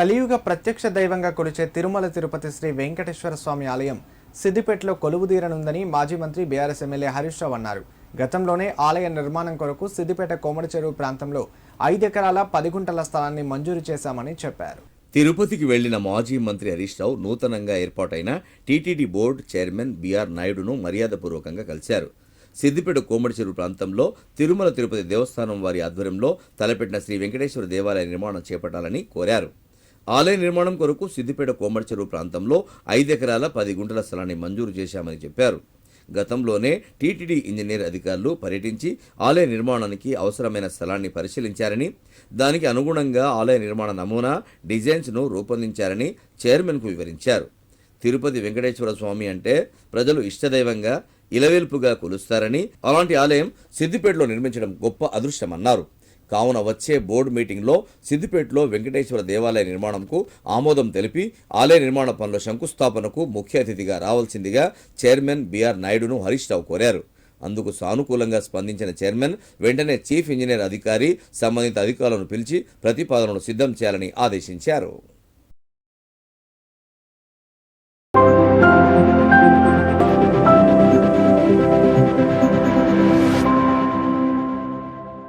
కలియుగ ప్రత్యక్ష దైవంగా కొలిచే తిరుమల తిరుపతి శ్రీ వెంకటేశ్వర స్వామి ఆలయం సిద్దిపేటలో కొలువుదీరనుందని మాజీ మంత్రి బీఆర్ఎస్ ఎమ్మెల్యే హరీష్ రావు అన్నారు. గతంలోనే ఆలయ నిర్మాణం కొరకు సిద్దిపేట కోమడి చెరువు ప్రాంతంలో ఐదు ఎకరాల పది గుంటల స్థలాన్ని మంజూరు చేశామని చెప్పారు. తిరుపతికి వెళ్ళిన మాజీ మంత్రి హరీష్ రావు నూతనంగా ఏర్పాటైన టీటీడీ బోర్డు చైర్మన్ బీఆర్ నాయుడును మర్యాదపూర్వకంగా కలిశారు. సిద్దిపేట కోమడి చెరువు ప్రాంతంలో తిరుమల తిరుపతి దేవస్థానం వారి ఆధ్వర్యంలో తలపెట్టిన శ్రీ వెంకటేశ్వర దేవాలయ నిర్మాణం చేపట్టాలని కోరారు. ఆలయ నిర్మాణం కొరకు సిద్దిపేట కోమడి చెరువు ప్రాంతంలో ఐదు ఎకరాల పది గుంటల స్థలాన్ని మంజూరు చేశామని చెప్పారు. గతంలోనే టీటీడీ ఇంజనీర్ అధికారులు పర్యటించి ఆలయ నిర్మాణానికి అవసరమైన స్థలాన్ని పరిశీలించారని దానికి అనుగుణంగా ఆలయ నిర్మాణ నమూనా డిజైన్స్ను రూపొందించారని చైర్మన్కు వివరించారు. తిరుపతి వెంకటేశ్వర స్వామి అంటే ప్రజలు ఇష్టదైవంగా ఇలవేల్పుగా కొలుస్తారని అలాంటి ఆలయం సిద్దిపేటలో నిర్మించడం గొప్ప అదృష్టమన్నారు కావున వచ్చే బోర్డు మీటింగ్లో సిద్దిపేటలో వెంకటేశ్వర దేవాలయ నిర్మాణంకు ఆమోదం తెలిపి ఆలయ నిర్మాణ పనుల శంకుస్థాపనకు ముఖ్య అతిథిగా రావాల్సిందిగా చైర్మన్ బీఆర్ నాయుడును హరీష్ రావు కోరారు. అందుకు సానుకూలంగా స్పందించిన చైర్మన్ వెంటనే చీఫ్ ఇంజనీర్ అధికారి సంబంధిత అధికారులను పిలిచి ప్రతిపాదనను సిద్ధం చేయాలని ఆదేశించారు.